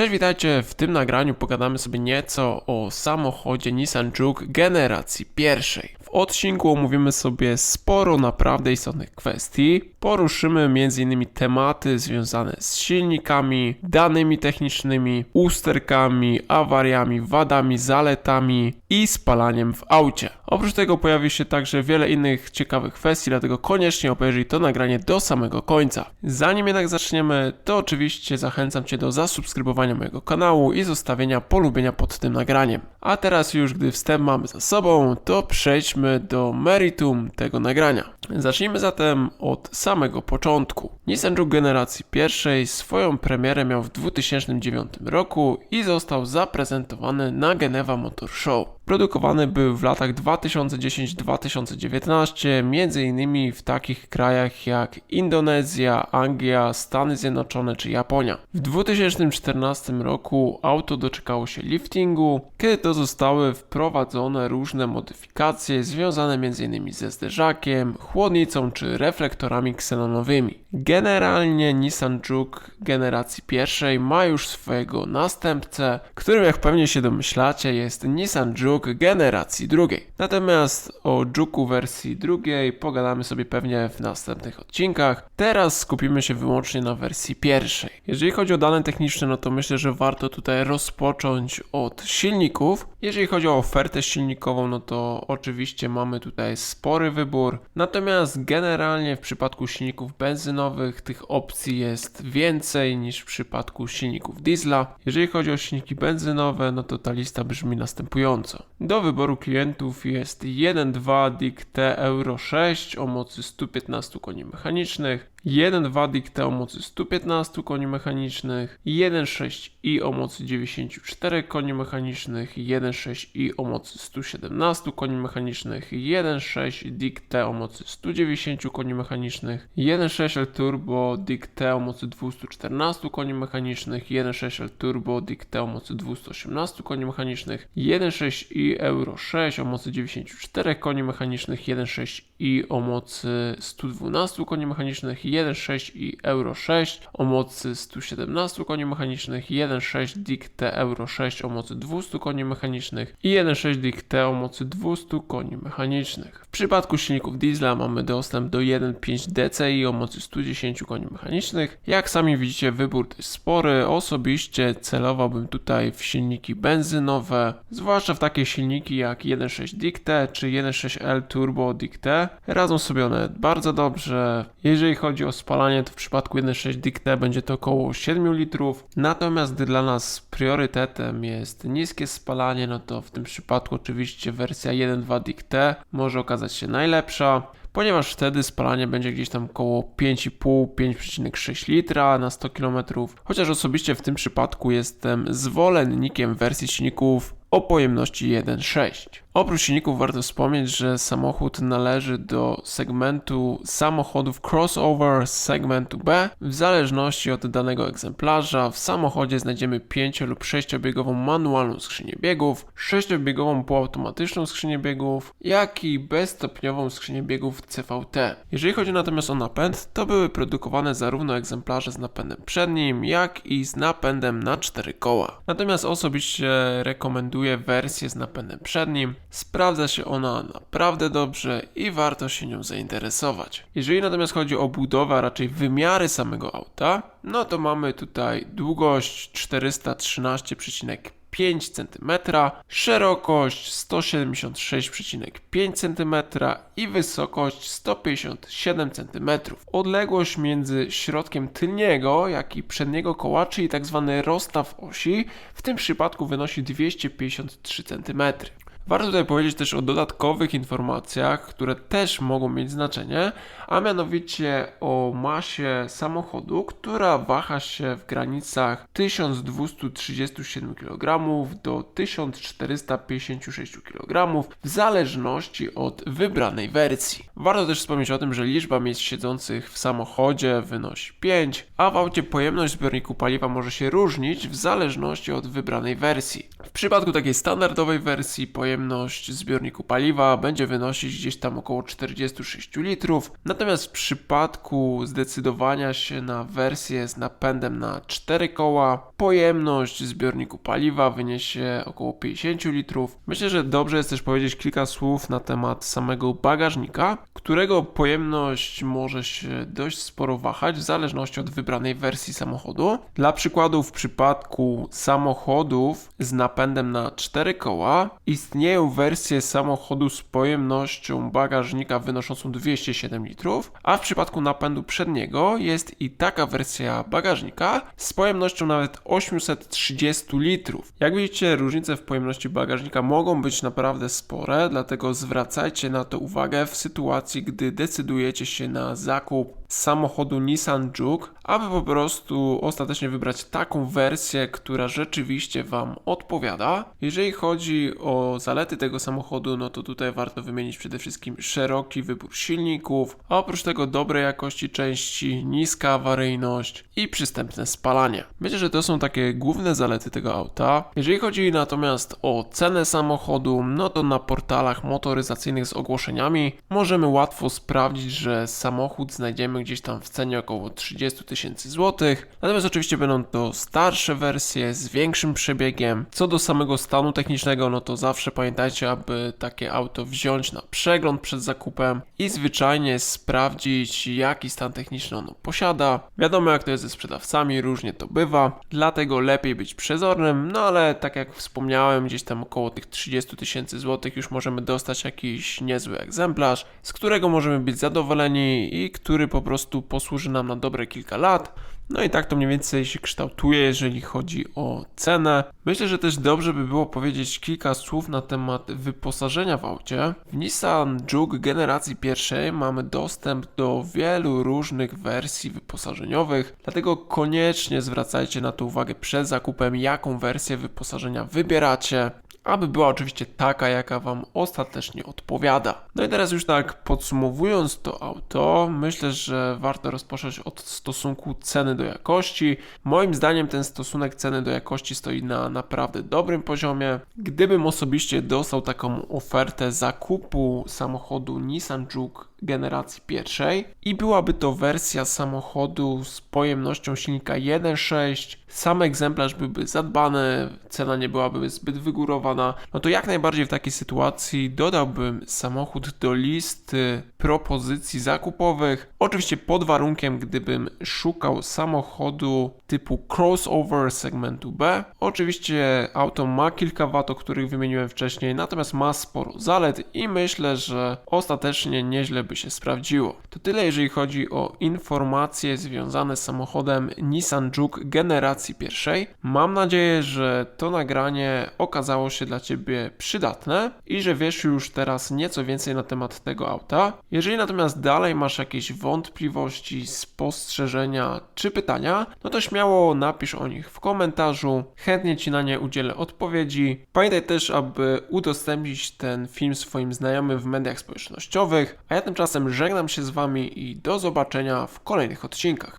Cześć, witajcie. W tym nagraniu pogadamy sobie nieco o samochodzie Nissan Juke generacji pierwszej. Odcinku omówimy sobie sporo naprawdę istotnych kwestii. Poruszymy m.in. tematy związane z silnikami, danymi technicznymi, usterkami, awariami, wadami, zaletami i spalaniem w aucie. Oprócz tego pojawi się także wiele innych ciekawych kwestii, dlatego koniecznie obejrzyj to nagranie do samego końca. Zanim jednak zaczniemy, to oczywiście zachęcam Cię do zasubskrybowania mojego kanału i zostawienia polubienia pod tym nagraniem. A teraz już, gdy wstęp mamy za sobą, to przejdźmy do meritum tego nagrania. Zacznijmy zatem od samego początku. Nissan Juke generacji pierwszej swoją premierę miał w 2009 roku i został zaprezentowany na Geneva Motor Show. Produkowany był w latach 2010-2019, m.in. w takich krajach jak Indonezja, Anglia, Stany Zjednoczone czy Japonia. W 2014 roku auto doczekało się liftingu, kiedy to zostały wprowadzone różne modyfikacje związane m.in. ze zderzakiem, chłodnicą czy reflektorami ksenonowymi. Generalnie Nissan Juke generacji pierwszej ma już swojego następcę, którym jak pewnie się domyślacie jest Nissan Juke generacji drugiej. Natomiast o Juke'u wersji drugiej pogadamy sobie pewnie w następnych odcinkach. Teraz skupimy się wyłącznie na wersji pierwszej. Jeżeli chodzi o dane techniczne, no to myślę, że warto tutaj rozpocząć od silników. Jeżeli chodzi o ofertę silnikową, no to oczywiście mamy tutaj spory wybór. Natomiast generalnie w przypadku silników benzynowych tych opcji jest więcej niż w przypadku silników diesla. Jeżeli chodzi o silniki benzynowe, no to ta lista brzmi następująco. Do wyboru klientów jest 1.2 DIC T Euro 6 o mocy 115 koni mechanicznych, 1.2 DIC T o mocy 115 koni mechanicznych, 1.6i o mocy 94 koni mechanicznych, 1.6i o mocy 117 koni mechanicznych, 1.6 DIC T o mocy 190 koni mechanicznych, 1.6L Turbo DIC T o mocy 214 koni mechanicznych, 1.6L Turbo DIC T o mocy 218 koni mechanicznych, 1.6i Euro 6 o mocy 94 koni mechanicznych, 1.6i o mocy 112 koni mechanicznych, 1.6 i Euro 6 o mocy 117 koni mechanicznych, 1.6 DIC T Euro 6 o mocy 200 koni mechanicznych i 1.6 DIC T o mocy 200 koni mechanicznych. W przypadku silników diesla mamy dostęp do 1.5 DCI o mocy 110 koni mechanicznych. Jak sami widzicie wybór dość spory. Osobiście celowałbym tutaj w silniki benzynowe, zwłaszcza w takie silniki jak 1.6 DIC T czy 1.6L Turbo DIC T. Radzą sobie one bardzo dobrze. Jeżeli chodzi o spalanie, to w przypadku 1.6 DIC T będzie to około 7 litrów. Natomiast gdy dla nas priorytetem jest niskie spalanie, no to w tym przypadku oczywiście wersja 1.2 DIC T może okazać się najlepsza ponieważ wtedy spalanie będzie gdzieś tam około 5,5-5,6 litra na 100 km. Chociaż osobiście w tym przypadku jestem zwolennikiem wersji silników o pojemności 1.6. Oprócz silników warto wspomnieć, że samochód należy do segmentu samochodów crossover segmentu B. W zależności od danego egzemplarza w samochodzie znajdziemy 5 lub 6-biegową manualną skrzynię biegów, 6-biegową półautomatyczną skrzynię biegów, jak i bezstopniową skrzynię biegów CVT. Jeżeli chodzi natomiast o napęd, to były produkowane zarówno egzemplarze z napędem przednim, jak i z napędem na 4 koła. Natomiast osobiście rekomenduję wersję z napędem przednim, Sprawdza się ona naprawdę dobrze i warto się nią zainteresować. Jeżeli natomiast chodzi o budowę, a raczej wymiary samego auta, no to mamy tutaj długość 413,5 cm, szerokość 176,5 cm i wysokość 157 cm. Odległość między środkiem tylniego, jak i przedniego koła, czyli tzw. Tak rozstaw osi, w tym przypadku wynosi 253 cm. Warto tutaj powiedzieć też o dodatkowych informacjach, które też mogą mieć znaczenie, a mianowicie o masie samochodu, która waha się w granicach 1237 kg do 1456 kg w zależności od wybranej wersji. Warto też wspomnieć o tym, że liczba miejsc siedzących w samochodzie wynosi 5, a w aucie pojemność zbiorniku paliwa może się różnić w zależności od wybranej wersji. W przypadku takiej standardowej wersji pojemność zbiorniku paliwa będzie wynosić gdzieś tam około 46 litrów. Natomiast w przypadku zdecydowania się na wersję z napędem na 4 koła, pojemność zbiorniku paliwa wyniesie około 50 litrów. Myślę, że dobrze jest też powiedzieć kilka słów na temat samego bagażnika, którego pojemność może się dość sporo wahać w zależności od wybranej wersji samochodu. Dla przykładu, w przypadku samochodów z napędem na 4 koła istnieją wersje samochodu z pojemnością bagażnika wynoszącą 207 litrów, a w przypadku napędu przedniego jest i taka wersja bagażnika z pojemnością nawet 830 litrów. Jak widzicie, różnice w pojemności bagażnika mogą być naprawdę spore, dlatego zwracajcie na to uwagę w sytuacji, gdy decydujecie się na zakup samochodu Nissan Juke, aby po prostu ostatecznie wybrać taką wersję, która rzeczywiście Wam odpowiada. Jeżeli chodzi o zalety tego samochodu, no to tutaj warto wymienić przede wszystkim szeroki wybór silników, a oprócz tego dobrej jakości części, niska awaryjność i przystępne spalanie. Myślę, że to są takie główne zalety tego auta. Jeżeli chodzi natomiast o cenę samochodu, no to na portalach motoryzacyjnych z ogłoszeniami możemy łatwo sprawdzić, że samochód znajdziemy gdzieś tam w cenie około 30 tysięcy złotych. Natomiast oczywiście będą to starsze wersje z większym przebiegiem. Co do samego stanu technicznego, no to zawsze pamiętajcie, aby takie auto wziąć na przegląd przed zakupem i zwyczajnie sprawdzić, jaki stan techniczny ono posiada. Wiadomo, jak to jest ze sprzedawcami, różnie to bywa, dlatego lepiej być przezornym, no ale tak jak wspomniałem, gdzieś tam około tych 30 tysięcy złotych już możemy dostać jakiś niezły egzemplarz, z którego możemy być zadowoleni i który po prostu posłuży nam na dobre kilka lat. No i tak to mniej więcej się kształtuje, jeżeli chodzi o cenę. Myślę, że też dobrze by było powiedzieć kilka słów na temat wyposażenia w aucie. W Nissan Juke generacji pierwszej mamy dostęp do wielu różnych wersji wyposażeniowych, dlatego koniecznie zwracajcie na to uwagę przed zakupem, jaką wersję wyposażenia wybieracie aby była oczywiście taka, jaka Wam ostatecznie odpowiada. No i teraz już tak podsumowując to auto, myślę, że warto rozpocząć od stosunku ceny do jakości. Moim zdaniem ten stosunek ceny do jakości stoi na naprawdę dobrym poziomie. Gdybym osobiście dostał taką ofertę zakupu samochodu Nissan Juke generacji pierwszej i byłaby to wersja samochodu z pojemnością silnika 1.6, sam egzemplarz byłby zadbany, cena nie byłaby zbyt wygórowana, no to jak najbardziej w takiej sytuacji dodałbym samochód do listy propozycji zakupowych, oczywiście pod warunkiem, gdybym szukał samochodu typu crossover segmentu B. Oczywiście auto ma kilka wad, o których wymieniłem wcześniej, natomiast ma sporo zalet i myślę, że ostatecznie nieźle by się sprawdziło. To tyle jeżeli chodzi o informacje związane z samochodem Nissan Juke generacji pierwszej. Mam nadzieję, że to nagranie okazało się dla Ciebie przydatne i że wiesz już teraz nieco więcej na temat tego auta. Jeżeli natomiast dalej masz jakieś wątpliwości, spostrzeżenia czy pytania, no to śmiało napisz o nich w komentarzu. Chętnie Ci na nie udzielę odpowiedzi. Pamiętaj też, aby udostępnić ten film swoim znajomym w mediach społecznościowych. A ja tymczasem żegnam się z Wami i do zobaczenia w kolejnych odcinkach.